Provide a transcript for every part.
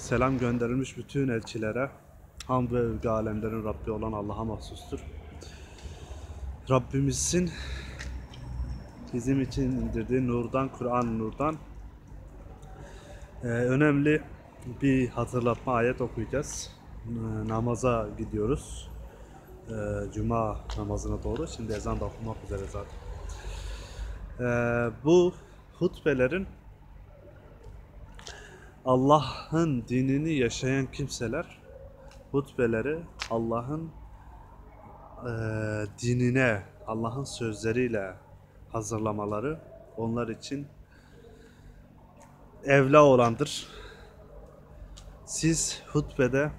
selam gönderilmiş bütün elçilere hamd ve övgü alemlerin Rabbi olan Allah'a mahsustur. Rabbimizin bizim için indirdiği nurdan, Kur'an nurdan e, önemli bir hatırlatma ayet okuyacağız. E, namaza gidiyoruz. E, Cuma namazına doğru. Şimdi ezan da okumak üzere zaten. E, bu hutbelerin Allah'ın dinini yaşayan kimseler hutbeleri Allah'ın e, dinine, Allah'ın sözleriyle hazırlamaları onlar için evla olandır. Siz hutbede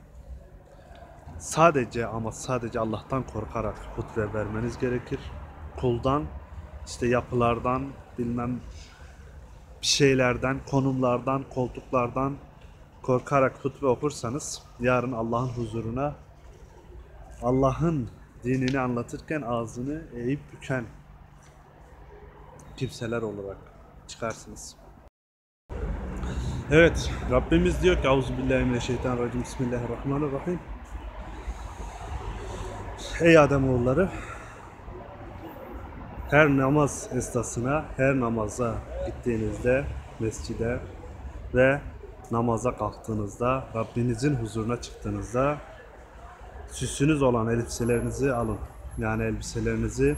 sadece ama sadece Allah'tan korkarak hutbe vermeniz gerekir. Kuldan, işte yapılardan, bilmem bir şeylerden, konumlardan, koltuklardan korkarak hutbe okursanız yarın Allah'ın huzuruna Allah'ın dinini anlatırken ağzını eğip büken kimseler olarak çıkarsınız. Evet, Rabbimiz diyor ki Euzubillahimineşşeytanirracim Bismillahirrahmanirrahim Ey Ademoğulları her namaz esnasına, her namaza gittiğinizde mescide ve namaza kalktığınızda, Rabbinizin huzuruna çıktığınızda süsünüz olan elbiselerinizi alın. Yani elbiselerinizi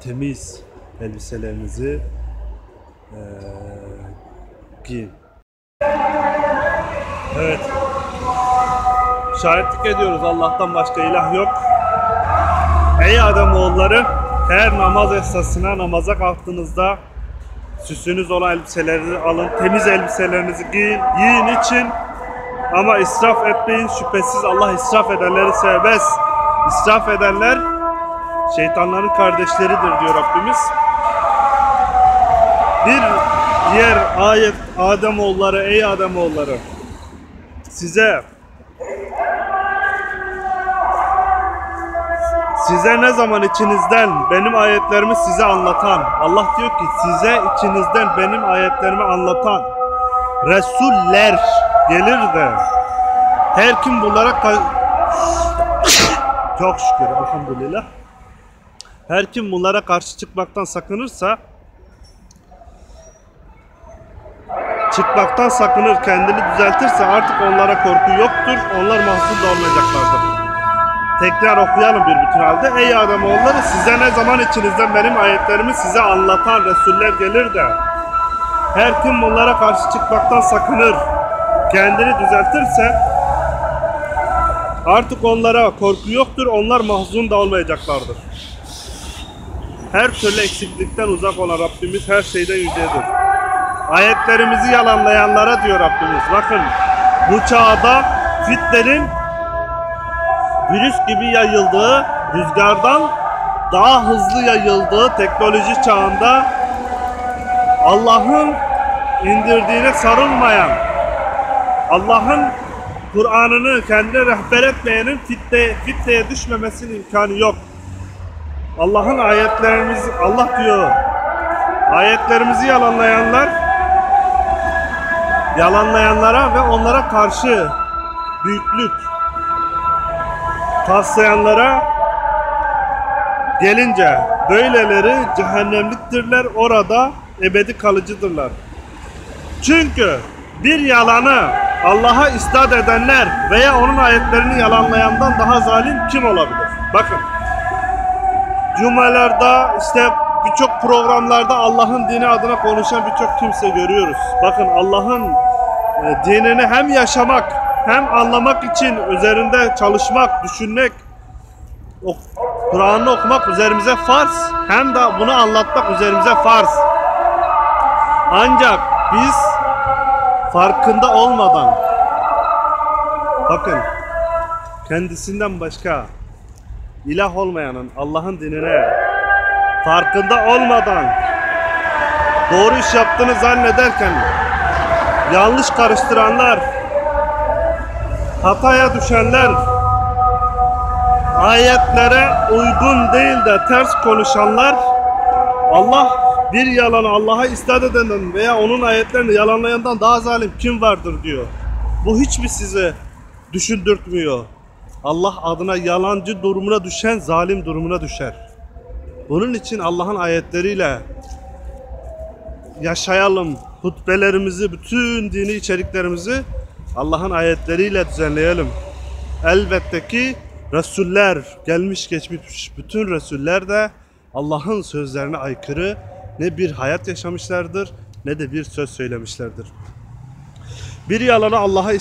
temiz elbiselerinizi eee giyin. Evet. Şahitlik ediyoruz Allah'tan başka ilah yok. Ey Ademoğulları her namaz esnasına namaza kalktığınızda süsünüz olan elbiselerinizi alın, temiz elbiselerinizi giyin, yiyin için ama israf etmeyin. Şüphesiz Allah israf edenleri sevmez. İsraf edenler şeytanların kardeşleridir diyor Rabbimiz. Bir diğer ayet Ademoğulları ey Ademoğulları size size ne zaman içinizden benim ayetlerimi size anlatan Allah diyor ki size içinizden benim ayetlerimi anlatan Resuller gelir de her kim bunlara çok şükür elhamdülillah her kim bunlara karşı çıkmaktan sakınırsa çıkmaktan sakınır kendini düzeltirse artık onlara korku yoktur onlar mahzun da olmayacaklardır. Tekrar okuyalım bir bütün halde. Ey Ademoğulları size ne zaman içinizden benim ayetlerimi size anlatan Resuller gelir de her kim bunlara karşı çıkmaktan sakınır, kendini düzeltirse artık onlara korku yoktur, onlar mahzun da olmayacaklardır. Her türlü eksiklikten uzak olan Rabbimiz her şeyden yücedir. Ayetlerimizi yalanlayanlara diyor Rabbimiz. Bakın bu çağda fitlerin virüs gibi yayıldığı, rüzgardan daha hızlı yayıldığı teknoloji çağında Allah'ın indirdiğine sarılmayan, Allah'ın Kur'an'ını kendine rehber etmeyenin fitne, fitneye düşmemesinin imkanı yok. Allah'ın ayetlerimiz, Allah diyor, ayetlerimizi yalanlayanlar, yalanlayanlara ve onlara karşı büyüklük, taslayanlara gelince böyleleri cehennemliktirler orada ebedi kalıcıdırlar. Çünkü bir yalanı Allah'a istat edenler veya onun ayetlerini yalanlayandan daha zalim kim olabilir? Bakın cumalarda işte birçok programlarda Allah'ın dini adına konuşan birçok kimse görüyoruz. Bakın Allah'ın e, dinini hem yaşamak hem anlamak için üzerinde çalışmak, düşünmek, ok- Kur'an'ı okumak üzerimize farz, hem de bunu anlatmak üzerimize farz. Ancak biz farkında olmadan, bakın kendisinden başka ilah olmayanın Allah'ın dinine farkında olmadan doğru iş yaptığını zannederken yanlış karıştıranlar hataya düşenler, ayetlere uygun değil de ters konuşanlar Allah Bir yalanı Allah'a istat edenden veya onun ayetlerini yalanlayandan daha zalim kim vardır diyor. Bu hiç mi size düşündürtmüyor? Allah adına yalancı durumuna düşen zalim durumuna düşer. Bunun için Allah'ın ayetleriyle yaşayalım. Hutbelerimizi, bütün dini içeriklerimizi Allah'ın ayetleriyle düzenleyelim. Elbette ki Resuller, gelmiş geçmiş bütün Resuller de Allah'ın sözlerine aykırı ne bir hayat yaşamışlardır ne de bir söz söylemişlerdir. Bir yalanı Allah'a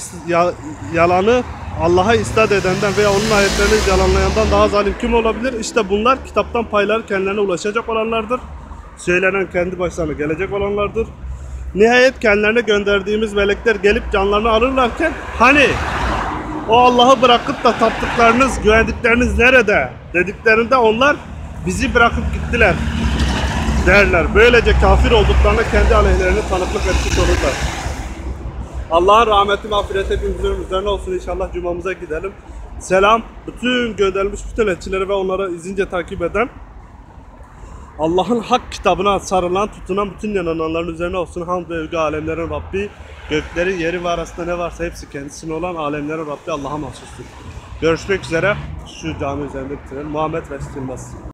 yalanı Allah'a istat edenden veya onun ayetlerini yalanlayandan daha zalim kim olabilir? İşte bunlar kitaptan payları kendilerine ulaşacak olanlardır. Söylenen kendi başlarına gelecek olanlardır. Nihayet kendilerine gönderdiğimiz melekler gelip canlarını alırlarken hani o Allah'ı bırakıp da taptıklarınız, güvendikleriniz nerede dediklerinde onlar bizi bırakıp gittiler derler. Böylece kafir olduklarına kendi aleyhlerine tanıklık etmiş olurlar. Allah'ın rahmeti mağfireti hepimizin üzerine olsun inşallah cumamıza gidelim. Selam bütün gönderilmiş bütün elçileri ve onları izince takip eden Allah'ın hak kitabına sarılan, tutunan bütün inananların üzerine olsun. Hamd ve övgü alemlerin Rabbi. Gökleri, yeri ve arasında ne varsa hepsi kendisine olan alemlerin Rabbi Allah'a mahsustur. Görüşmek üzere. Şu cami üzerinde bitirelim. Muhammed Resul Yılmaz.